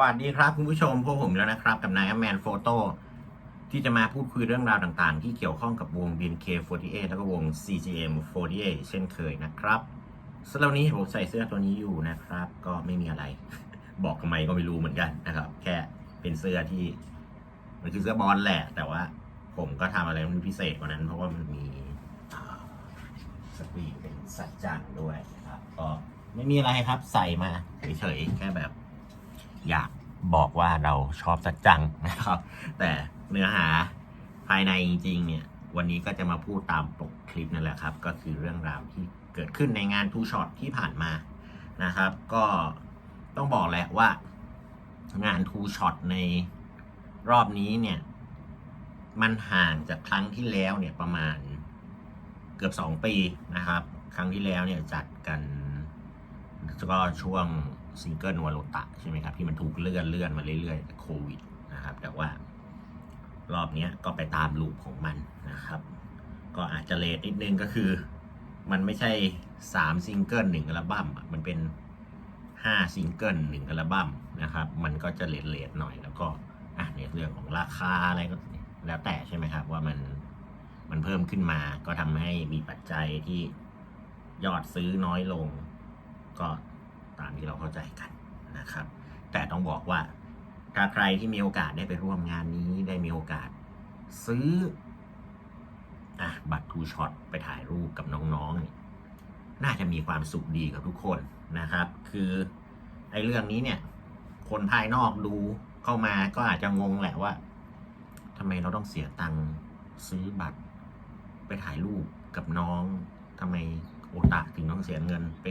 วัสดีครับคุณผู้ชมพวกผมแล้วนะครับ กับนายแมนโฟโต้ที่จะมาพูดคุยเรื่องราวต่างๆ ที่เกี่ยวข้องกับวง BNK48 แล้วก็วง CGM48 เช่นเคยนะครับสำหรับนี้ผมใส่เสื้อตัวนี้อยู่นะครับ ก็ไม่มีอะไร บอกทำไมก็ไม่รู้เหมือนกันนะครับ แค่เป็นเสื้อที่ มันคือเสื้อบอลแหละ แต่ว่าผมก็ทำอะไรมันพิเศษกว่านั้น เพราะว่ามันมีสกรีนเป็นสัจจังด้วยนะครับก็ไม่มีอะไรครับใส่มาเฉยๆแค่แบบ อยากบอกว่าเราชอบสัจจังนะครับ แต่เนื้อหาภายในจริงๆเนี่ยวันนี้ก็จะมาพูดตามปกคลิปนั่นแหละครับ ก็คือเรื่องราวที่เกิดขึ้นในงานทูช็อตที่ผ่านมานะครับ ก็ต้องบอกแหละว่างานทูช็อตในรอบนี้เนี่ยมันห่างจากครั้งที่แล้วเนี่ยประมาณเกือบสองปีนะครับ ครั้งที่แล้วเนี่ยจัดกันก็ช่วง ซิงเกิลวาโลตะใช่ไหมครับ ที่มันถูกเลื่อนเลื่อนมาเรื่อยๆโควิดนะครับ แต่ว่ารอบนี้ก็ไปตามลูปของมันนะครับ ก็อาจจะเลทนิดนึงก็คือ มันไม่ใช่สามซิงเกิลหนึ่งอัลบั้มอะมันเป็นห้าซิงเกิลหนึ่งอัลบั้มนะครับ มันก็จะเลทเลทหน่อยแล้วก็อะในเรื่องของราคาอะไรก็แล้วแต่ใช่ไหมครับ ว่ามันมันเพิ่มขึ้นมาก็ทำให้มีปัจจัยที่ยอดซื้อน้อยลง ก็ ตามที่เราเข้าใจกันนะครับ แต่ต้องบอกว่าถ้าใครที่มีโอกาสได้ไปร่วมงานนี้ได้มีโอกาส ซื้ออะบัตรทูช็อตไปถ่ายรูปกับน้องๆนี่น่าจะมีความสุขดีกับทุกคนนะครับ คือไอ้เรื่องนี้เนี่ย คนภายนอกดูเข้ามาก็อาจจะงงแหละว่าทำไมเราต้องเสียตังค์ซื้อบัตร ไปถ่ายรูปกับน้องทำไมโอตาถึงต้องเสียเงินไป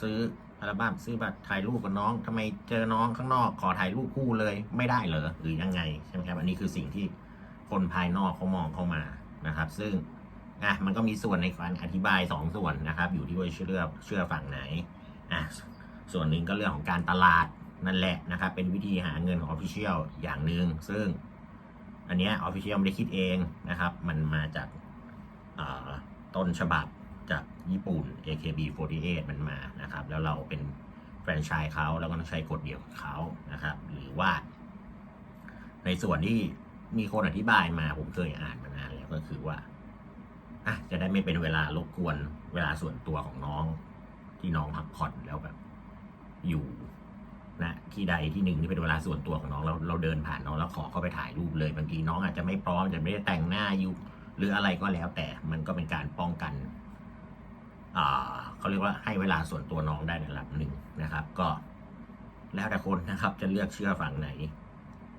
ซื้อ อัลบั้มซื้อบัตรถ่ายรูปกับน้องทำไมเจอน้องข้างนอกขอถ่ายรูปคู่เลยไม่ได้เหรอหรือยังไงใช่ไหมครับอันนี้คือสิ่งที่คนภายนอกเขามองเข้ามานะครับ ซึ่งอะมันก็มีส่วนในการอธิบายสองส่วนนะครับ อยู่ที่ว่าเชื่อเชื่อฝั่งไหนอะส่วนหนึ่งก็เรื่องของการตลาดนั่นแหละนะครับ เป็นวิธีหาเงินของ Official อย่างหนึ่งซึ่งอันเนี้ย Official ไม่ได้คิดเองนะครับ มันมาจากต้นฉบับ ญี่ปุ่น AKB48 มันมานะครับ แล้วเราเป็นแฟรนไชส์เขาแล้วก็ต้องใช้กฎเดียวกับเขานะครับ หรือว่า ในส่วนที่มีคนอธิบายมาผมเคยอ่านมานานแล้วก็คือว่าอะจะได้ไม่เป็นเวลารบกวนเวลาส่วนตัวของน้องที่น้องพักผ่อนแล้วแบบ อยู่นะที่ใดที่หนึ่งที่เป็นเวลาส่วนตัวของน้องเราเราเดินผ่านน้องแล้วขอเข้าไปถ่ายรูปเลยบางทีน้องอาจจะไม่พร้อมจะไม่ได้แต่งหน้าอยู่หรืออะไรก็แล้วแต่มันก็เป็นการป้องกัน เขาเรียกว่าให้เวลาส่วนตัวน้องได้ในระดับหนึ่งนะครับ ก็แล้วแต่คนนะครับจะเลือกเชื่อฝั่งไหน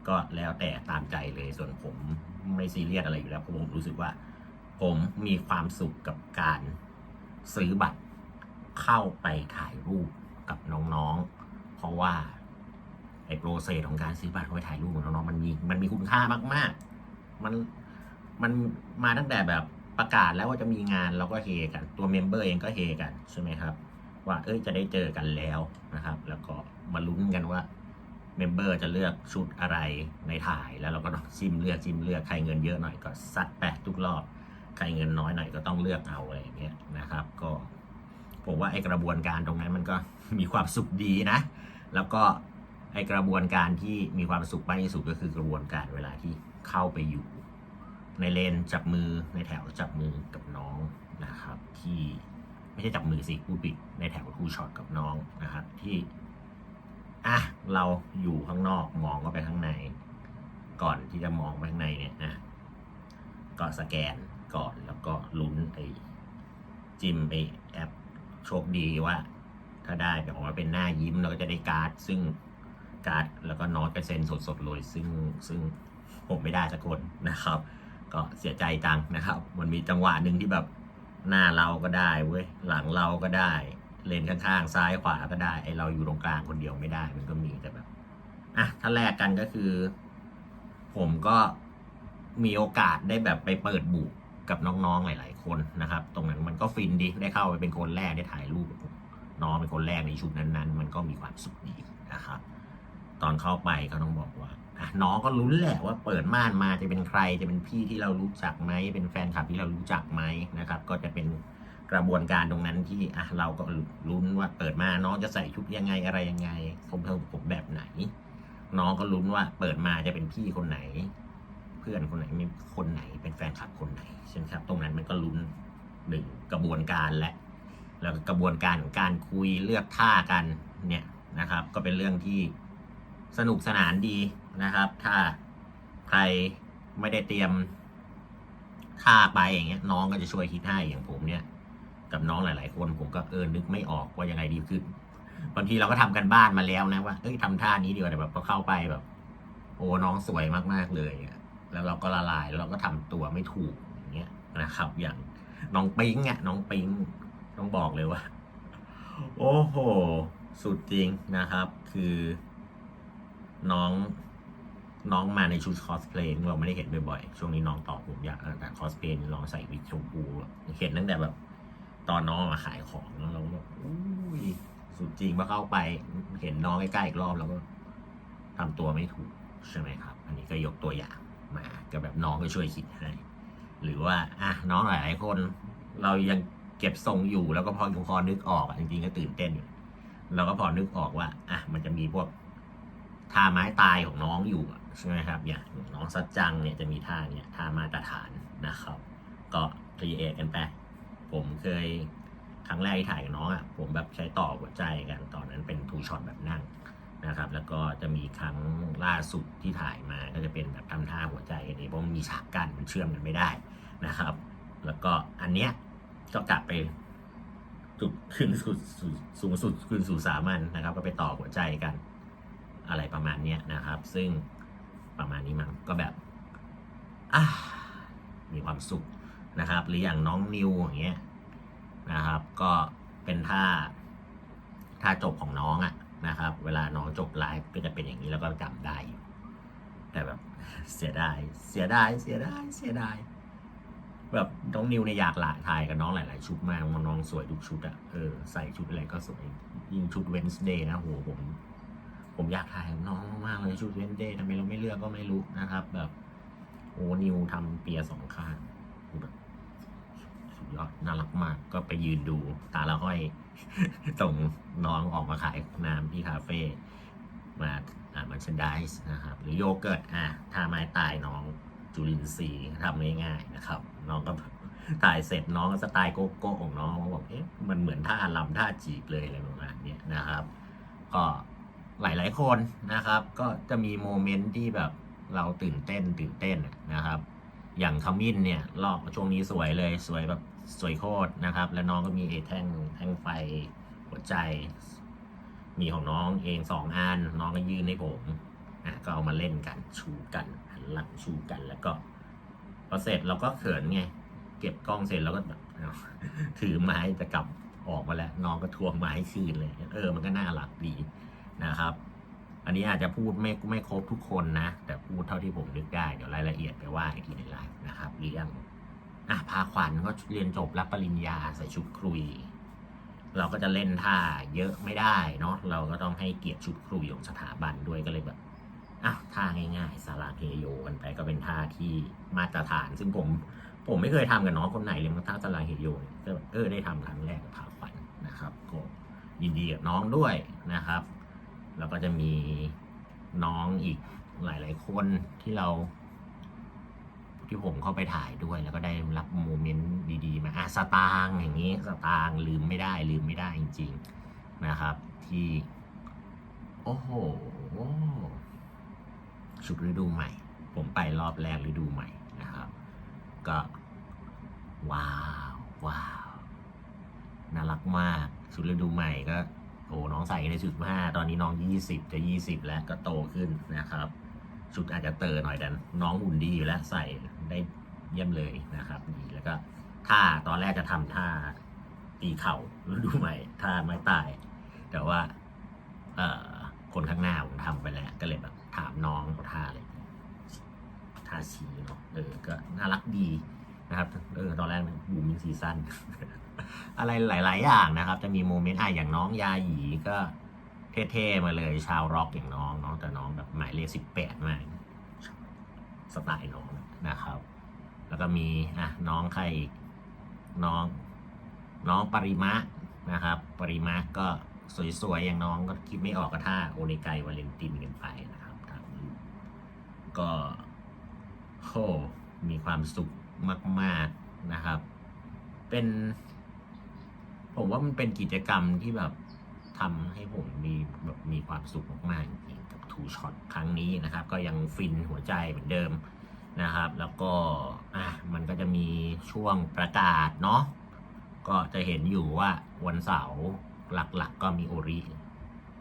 ก็แล้วแต่ตามใจเลยส่วนผมไม่ซีเรียสอะไรอยู่แล้วเพราะผมรู้สึกว่า ผมมีความสุขกับการซื้อบัตรเข้าไปถ่ายรูปกับน้องๆ เพราะว่าไอ้โปรเซสของการซื้อบัตรเข้าไปถ่ายรูปกับน้องๆมันมีมันมีคุณค่ามาก ๆ มันมันมาตั้งแต่แบบ ประกาศแล้วว่าจะมีงานเราก็เฮกัน ตัวเมมเบอร์เองก็เฮกันใช่ไหมครับ ว่าเอ้ยจะได้เจอกันแล้วนะครับ แล้วก็มาลุ้นกันว่าเมมเบอร์จะเลือกชุดอะไรในถ่ายแล้วเราก็ต้องซิมเลือกซิมเลือกใครเงินเยอะหน่อยก็ซัดแปะทุกรอบใครเงินน้อยหน่อยก็ต้องเลือกเอาอะไรอย่างเงี้ยนะครับ ก็ผมว่าไอกระบวนการตรงนั้นมันก็มีความสุขดีนะ แล้วก็ไอกระบวนการที่มีความสุขมากที่สุดก็คือกระบวนการเวลาที่เข้าไปอยู่ ในเลนจับมือในแถวจับมือกับน้องนะครับที่ไม่ใช่จับมือสิผู้ปิดในแถวทูช็อตกับน้องนะครับที่อะเราอยู่ข้างนอกมองเข้าไปข้างใน ก่อนที่จะมองไปข้างในเนี่ยนะก็สแกนก่อนแล้วก็ลุ้นไอ้จิ้มไอ้แอปโชคดีว่า ถ้าได้แบบออกมาเป็นหน้ายิ้มเราก็จะได้การ์ด ซึ่งการ์ดแล้วก็น้ตก็เซ็นสดๆเลยซึ่งซึ่งผมไม่ได้สักคนนะครับ ก็เสียใจจังนะครับ มันมีจังหวะหนึ่งที่แบบหน้าเราก็ได้เว้ยหลังเราก็ได้ เลนข้างๆ ซ้ายขวาก็ได้ไอเราอยู่ตรงกลางคนเดียวไม่ได้ มันก็มีแต่แบบอะถ้าแลกกันก็คือ ผมก็มีโอกาสได้แบบไปเปิดบุกกับน้องๆหลาย ๆ คนนะครับ ตรงนั้นมันก็ฟินดีได้เข้าไปเป็นคนแรกได้ถ่ายรูปน้องเป็นคนแรกในชุดนั้นๆ มันก็มีความสุขดีนะครับ ตอนเข้าไปก็ต้องบอกว่า น้องก็ลุ้นแหละว่าเปิดม่านมาจะเป็นใครจะเป็นพี่ที่เรารู้จักไหมเป็นแฟนคลับที่เรารู้จักไหมนะครับ ก็จะเป็นกระบวนการตรงนั้นที่อะเราก็ลุ้นว่าเปิดมาน้องจะใส่ชุดยังไงอะไรยังไงผมเธอผมแบบไหน น้องก็ลุ้นว่าเปิดมาจะเป็นพี่คนไหน เพื่อนคนไหนมีคนไหนเป็นแฟนคลับคนไหนใช่ไหมครับ ตรงนั้นมันก็ลุ้นหนึ่งกระบวนการและ แล้วก็กระบวนการของการคุยเลือกท่ากันเนี่ยนะครับ ก็เป็นเรื่องที่ สนุกสนานดีนะครับ ถ้าใครไม่ได้เตรียมท่าไปอย่างเงี้ย น้องก็จะช่วยคิดให้อย่างผมเนี่ย กับน้องหลาย ๆ คนผมก็เออนึกไม่ออกว่ายังไงดีคือบางทีเราก็ทำกันบ้านมาแล้วนะว่าเอ้ยทำท่านี้ดีกว่าแต่แบบพอเข้าไปแบบ โอ้น้องสวยมากๆเลยแล้วเราก็ละลายแล้วเราก็ทำตัวไม่ถูกอย่างเงี้ยนะครับ อย่างน้องปิงอะน้องปิงต้องบอกเลยว่า โอ้โห สุดจริงนะครับ คือ น้องน้องมาในชุดคอสเพลย์เราไม่ได้เห็นบ่อยๆ ช่วงนี้น้องตอบผมอยากแต่คอสเพลย์ลองใส่วิกชมพูเห็นตั้งแต่แบบ ตอนน้องมาขายของแล้วเราก็แบบอุ้ยสุดจริงพอเข้าไป เห็นน้องใกล้ๆอีกรอบแล้วก็ทำตัวไม่ถูกใช่ไหมครับ อันนี้ก็ยกตัวอย่างมาก็แบบน้องก็ช่วยคิดให้หรือว่าอะน้องหลายๆคน เรายังเก็บทรงอยู่แล้วก็พอพอนึกออกจริงๆก็ตื่นเต้นอยู่เราก็พอนึกออกว่า อะมันจะมีพวก ท่าไม้ตายของน้องอยู่ใช่ไหมครับอย่างน้องสัจจังเนี่ยจะมีท่าเนี่ยท่ามาตรฐานนะครับ ก็ครีเอทกันไปผมเคยครั้งแรกที่ถ่ายกับน้องอะผมแบบใช้ต่อหัวใจกันตอนนั้นเป็นทูช็อตแบบนั่งนะครับ แล้วก็จะมีครั้งล่าสุดที่ถ่ายมาก็จะเป็นแบบทำท่าหัวใจกันเองเพราะมันมีฉากกันมันเชื่อมกันไม่ได้นะครับ แล้วก็อันเนี้ยก็กลับไปจุดขึ้นสุดสูงสุดขึ้นสู่สามัญนะครับ ก็ไปต่อหัวใจกัน อะไรประมาณเนี้ยนะครับ ซึ่งประมาณนี้มันก็แบบอ่ามีความสุขนะครับ หรืออย่างน้องนิวอย่างเงี้ยนะครับ ก็เป็นท่าท่าจบของน้องอะนะครับ เวลาน้องจบไลฟ์ก็จะเป็นอย่างนี้แล้วก็จำได้อยู่แต่แบบเสียดายเสียดายเสียดายเสียดายแบบน้องนิวเนี่ยอยากหลายถ่ายกับน้องหลาย ๆ ชุดมากน้องสวยทุกชุดอะเออใส่ชุดอะไรก็สวย ยิ่งชุดเวนส์เดย์นะโหผม ผมอยากถ่ายกับน้องมากเลยชุดเวนเดย์ทำไมเราไม่เลือกก็ไม่รู้นะครับ แบบโอ้นิวทำเปียสองข้างแบบสุดยอดน่ารักมาก ก็ไปยืนดูตาละห้อยส่งน้องออกมาขายน้ำที่คาเฟ่มาอ่ามันชันไดส์นะครับ หรือโยเกิร์ตอะถ้าไม้ตายน้องจุลินทรีย์ทำง่ายๆนะครับ น้องก็ถ่ายเสร็จน้องก็สไตล์โกโก้ของน้องบอกเอ๊ะมันเหมือนท่าลำท่าจีบเลยอะไรประมาณนี้นะครับ ก็ หลาย ๆ คนนะครับ ก็จะมีโมเมนต์ที่แบบเราตื่นเต้นตื่นเต้นนะครับ อย่างขมิ้นเนี่ยรอบช่วงนี้สวยเลยสวยแบบสวยโคตรนะครับ แล้วน้องก็มีไอ้แท่งแท่งไฟหัวใจ มีของน้องเองสองอันน้องก็ยื่นให้ผมอะก็เอามาเล่นกันชูกันหันหลังชูกันแล้วก็พอเสร็จเราก็เขินไง เก็บกล้องเสร็จแล้วก็แบบถือไม้จะกลับออกมาแล้ว น้องก็ทวงไม้คืนเลย เออมันก็น่ารักดี นะครับ อันนี้อาจจะพูดไม่ไม่ครบทุกคนนะ แต่พูดเท่าที่ผมนึกได้ เดี๋ยวรายละเอียดไปว่าอีกทีในไลฟ์นะครับ เรื่องอะพาขวัญก็เรียนจบรับปริญญาใส่ชุดครุย เราก็จะเล่นท่าเยอะไม่ได้เนาะเราก็ต้องให้เกียรติชุดครุยของสถาบันด้วยก็เลยแบบอะท่าง่ายๆสาราเทโยกันไปก็เป็นท่าที่มาตรฐาน ซึ่งผมผมไม่เคยทำกับน้องคนไหนเลยมันท่าสลาเหตุโยก็เออได้ทำครั้งแรกกับผาขวัญนะครับ ก็ยินดีกับน้องด้วยนะครับ แล้วก็จะมีน้องอีกหลาย ๆ คนที่เรา ที่ผมเข้าไปถ่ายด้วย แล้วก็ได้รับโมเมนต์ดี ๆ มาอะสตางอย่างนี้สตางลืมไม่ได้ ลืมไม่ได้จริง ๆนะครับ ที่ โอ้โหชุดฤดูใหม่ ผมไปรอบแรกฤดูใหม่นะครับ ก็ ว้าว ว้าว น่ารักมาก ชุดฤดูใหม่ก็ โอ้น้องใส่ในชุดห้าตอนนี้น้องยี่สิบจะยี่สิบแล้วก็โตขึ้นนะครับ ชุดอาจจะเตอหน่อยแต่น้องหุ่นดีอยู่แล้วใส่ได้เยี่ยมเลยนะครับดีแล้วก็ท่าตอนแรกจะทำท่าตีเข่าฤดูใหม่ท่าไม้ตาย แต่ว่า เอ่อคนข้างหน้าผมทำไปแล้วก็เลยแบบถามน้องขาท่าอะไรท่าชีเนาะเออก็น่ารักดีนะครับ เออตอนแรกบูมินซีซั่น อะไรหลาย ๆ อย่างนะครับ จะมีโมเมนต์อะอย่างน้องยาหยีก็เท่ ๆ มาเลยชาวร็อกอย่างน้องเนาะแต่น้องแบบหมายเลขสิบแปดมากสไตล์น้องนะครับ แล้วก็มีอะน้องใครอีกน้อง น้องปริมะนะครับ ปริมะก็สวย ๆ อย่างน้องก็คิดไม่ออกก็ท่าโอเลไกวาเลนตินกันไปนะครับก็โหมีความสุขมาก ๆนะครับ เป็น ผมว่ามันเป็นกิจกรรมที่แบบทำให้ผมมีแบบมีความสุขมากๆจริงๆกับทูช็อตครั้งนี้นะครับ ก็ยังฟินหัวใจเหมือนเดิมนะครับ แล้วก็อะมันก็จะมีช่วงประกาศเนาะก็จะเห็นอยู่ว่าวันเสาร์หลักๆก็มีโอริ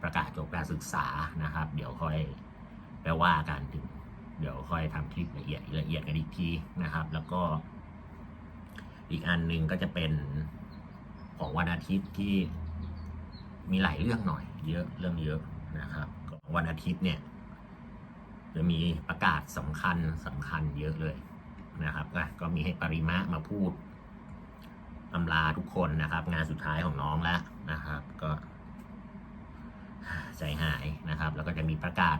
ประกาศจบการศึกษานะครับ เดี๋ยวค่อยไปว่ากันถึง เดี๋ยวค่อยทำคลิปละเอียดละเอียดกันอีกทีนะครับ แล้วก็อีกอันหนึ่งก็จะเป็น ของวันอาทิตย์ที่มีหลายเรื่องหน่อย เยอะเรื่องเยอะนะครับวันอาทิตย์เนี่ยจะมีประกาศสำคัญสำคัญเยอะเลยนะครับก็มีให้ปริมะมาพูดอำลาทุกคนนะครับ งานสุดท้ายของน้องแล้วนะครับ ก็ใจหายนะครับ แล้วก็จะมีประกาศ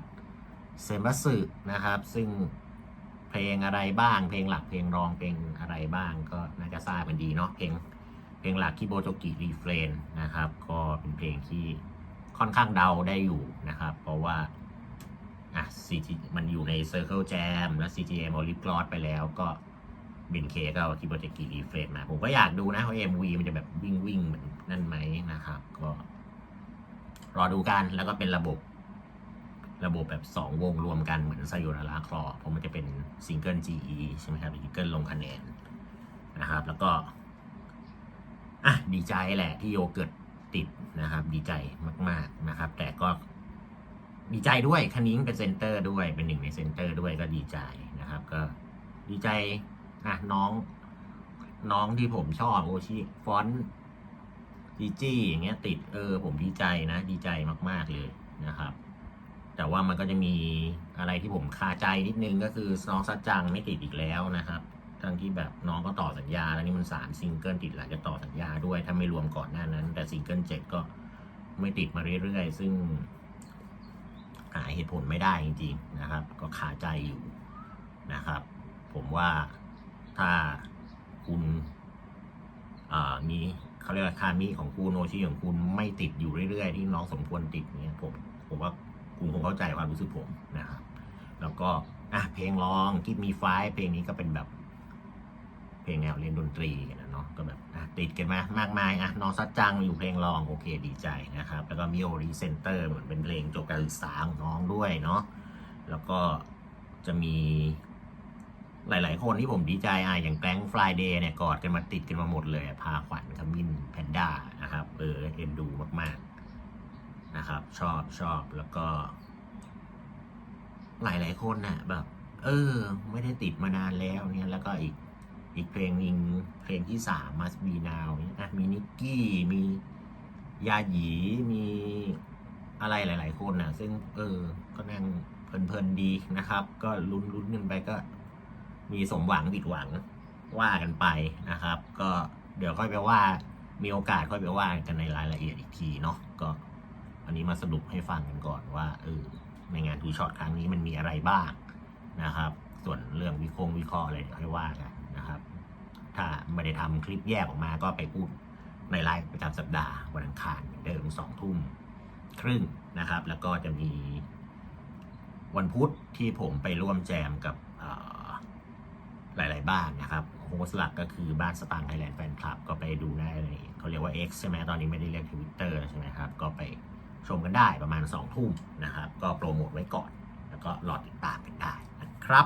เซมบัสึนะครับ ซึ่งเพลงอะไรบ้าง เพลงหลักเพลงรองเพลงอะไรบ้าง ก็น่าจะทราบกันดีเนาะเพลง เพลงหลักที่โบโจกิรีเฟรนนะครับ ก็เป็นเพลงที่ค่อนข้างเดาได้อยู่นะครับ เพราะว่าอะ CG มันอยู่ใน Circle Jam แล้ว CGM โอลิฟกลอสไปแล้วก็บินเคก็เอาคิโบโจกิรีเฟรนมา ผมก็อยากดูนะว่า MV มันจะแบบวิ่งวิ่งเหมือนนั่นไหมนะครับ ก็รอดูกันแล้วก็เป็นระบบระบบแบบสองวงรวมกันเหมือนไซโยนาราคลอเพราะมันจะเป็นซิงเกิล GE ใช่ไหมครับซิงเกิลลงคะแนนนะครับ แล้วก็ อะดีใจแหละที่โยเกิร์ตติดนะครับ ดีใจมาก ๆนะครับ แต่ก็ดีใจด้วยคันนิ้งเป็นเซนเตอร์ด้วยเป็นหนึ่งในเซนเตอร์ด้วยก็ดีใจนะครับ ก็ดีใจอะน้อง น้องที่ผมชอบโอชิฟอนจีจี้อย่างเงี้ย ติดเออ ผมดีใจนะ ดีใจมาก ๆเลยนะครับ แต่ว่ามันก็จะมีอะไรที่ผมคาใจนิดนึงก็คือน้องซัดจังไม่ติดอีกแล้วนะครับ ทั้งที่แบบน้องก็ต่อสัญญา แล้วนี่มันสามซิงเกิลติดหลังจะต่อสัญญาด้วยถ้าไม่รวมก่อนหน้านั้น แต่ซิงเกิลเจ็ดก็ไม่ติดมาเรื่อยๆ ซึ่งหาเหตุผลไม่ได้จริงๆนะครับ ก็คาใจอยู่นะครับ ผมว่าถ้าคุณมีเขาเรียกว่าคามิของคุณโนชิของคุณไม่ติดอยู่เรื่อยๆ ที่น้องสมควรติดเนี่ยผมผมว่าคุณคงเข้าใจความรู้สึกผมนะครับ แล้วก็อะเพลงร้องกิฟมีไฟเพลงนี้ก็เป็นแบบ เพลงแนวเล่นดนตรีกันนะเนาะก็แบบติดกันมามากมายอะน้องซัดจังอยู่เพลงรองโอเคดีใจนะครับ แล้วก็มีโอรีเซนเตอร์เหมือนเป็นเพลงจบการศึกษาของน้องด้วยเนาะแล้วก็จะมีหลาย ๆ คนที่ผมดีใจอะอย่างแกงฟลายเดย์เนี่ยกอดกันมาติดกันมาหมดเลย พาขวัญขมิ้นแพนด้านะครับ เออเอ็นดูมาก ๆ นะครับ ชอบชอบแล้วก็ หลาย ๆ คนน่ะแบบ เออ ไม่ได้ติดมานานแล้วเนี่ยแล้วก็อีก อีกเพลงหนึงเพลงที่สาม must be now เนี่ยนะมีนิกกี้มียาหยีมีอะไรหลาย ๆ คนนะซึ่งเออก็นั่งเพลินๆดีนะครับ ก็ลุ้นลุ้นกันไปก็มีสมหวังผิดหวังว่ากันไปนะครับ ก็เดี๋ยวค่อยไปว่ามีโอกาสค่อยไปว่ากันในรายละเอียดอีกทีเนาะก็อันนี้มาสรุปให้ฟังกันก่อนว่าเออในงานทูช็อตครั้งนี้มันมีอะไรบ้างนะครับ ส่วนเรื่องวิเคงวิเคราะห์อะไรเดี๋ยวให้ว่ากัน ถ้าไม่ได้ทำคลิปแยกออกมาก็ไปพูดในไลฟ์ประจำสัปดาห์วันอังคารเดิมสองทุ่มครึ่งนะครับ แล้วก็จะมีวันพุธที่ผมไปร่วมแจมกับหลาย ๆ บ้านนะครับโฮสต์หลักก็คือบ้านสตางค์ไทยแลนด์แฟนคลับก็ไปดูได้เลยเขาเรียกว่า X ใช่ไหมตอนนี้ไม่ได้เรียกทวิตเตอร์ใช่ไหมครับ ก็ไปชมกันได้ประมาณ2ทุ่มนะครับ ก็โปรโมทไว้ก่อน แล้วก็รอติดตามกันได้นะครับ